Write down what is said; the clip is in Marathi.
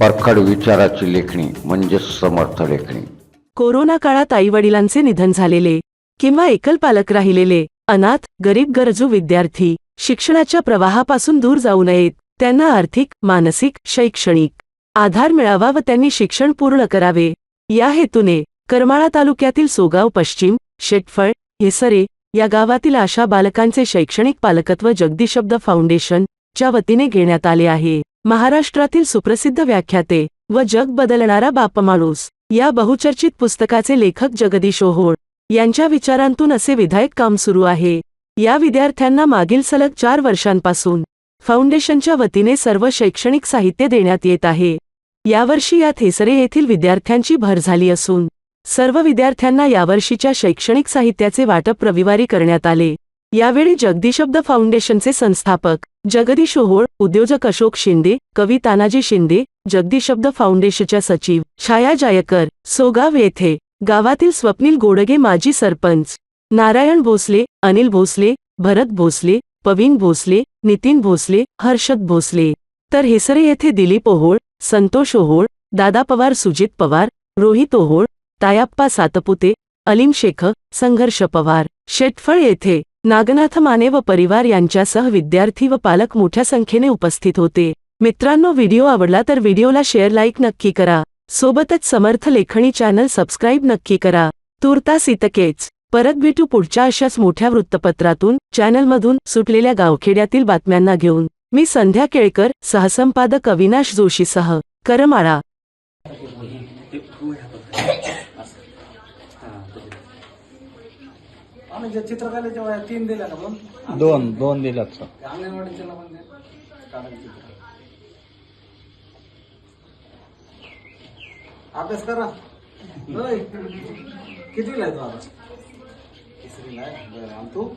परखड विचाराची लेखणी म्हणजे समर्थ लेखणी. कोरोना काळात आईवडिलांचे निधन झालेले किंवा एकल पालक राहिलेले अनाथ गरीब गरजू विद्यार्थी शिक्षणाच्या प्रवाहापासून दूर जाऊ नयेत त्यांना आर्थिक मानसिक शैक्षणिक आधार मिळावा व त्यांनी शिक्षण पूर्ण करावे. या हेतूने करमाळा तालुक्यातील सोगाव पश्चिम शेटफळ हेसरे या गावातील आशा बालकांचे शैक्षणिक पालकत्व जगदीशब्द फाउंडेशन च्या वतीने घेण्यात आले आहे. महाराष्ट्रातील सुप्रसिद्ध व्याख्याते व जग बदलणारा बापमाणूस या बहुचर्चित पुस्तकाचे लेखक जगदीश ओहोळ यांच्या विचारांतून असे विधायक काम सुरू आहे. या विद्यार्थ्यांना मागील सलग चार वर्षांपासून फाउंडेशनच्या वतीने सर्व शैक्षणिक साहित्य देण्यात येत आहे. यावर्षी यात हेसरे येथील विद्यार्थ्यांची भर झाली असून सर्व विद्यार्थ्यांना यावर्षीच्या शैक्षणिक साहित्याचे वाटप रविवारी करण्यात आले. यावेळी जगदीशब्द फाउंडेशनचे संस्थापक जगदीश ओहोळ उद्योजक अशोक शिंदे कवी तानाजी शिंदे जगदीशब्द फाउंडेशनच्या सचिव छाया जायकर सोगाव येथे गावातील स्वप्नील गोडगे माजी सरपंच नारायण भोसले अनिल भोसले भरत भोसले पवीन भोसले नितीन भोसले हर्षद भोसले. तर हेसरे येथे दिलीप ओहोळ संतोष ओहोळ दादा पवार सुजित पवार रोहित ओहोळ तायाप्पा सातपुते अलीम शेख संघर्ष पवार. शेटफळ येथे नागनाथ माने व परिवार यांच्यासह विद्यार्थी व पालक मोठ्या संख्येने उपस्थित होते. मित्रांनो व्हिडिओ आवडला तर व्हिडिओला शेअर लाईक नक्की करा. सोबतच समर्थ लेखणी चॅनल सबस्क्राईब नक्की करा. तुर्तास इतकेच. परत भेटू पुढच्या अशाच मोठ्या वृत्तपत्रातून चॅनलमधून सुटलेल्या गावखेड्यातील बातम्यांना घेऊन. मी संध्या केळकर सहसंपादक अविनाश जोशीसह करमाळा. आणि ज्या चित्रकलेच्या वया तीन दिल्या ना पण दोन दोन दिल्यात सर. अंगणवाडीच्या चित्र. अभ्यास करा. होय. कितीला आहे तू आता तिसरीला आहे. बरं आणि तू?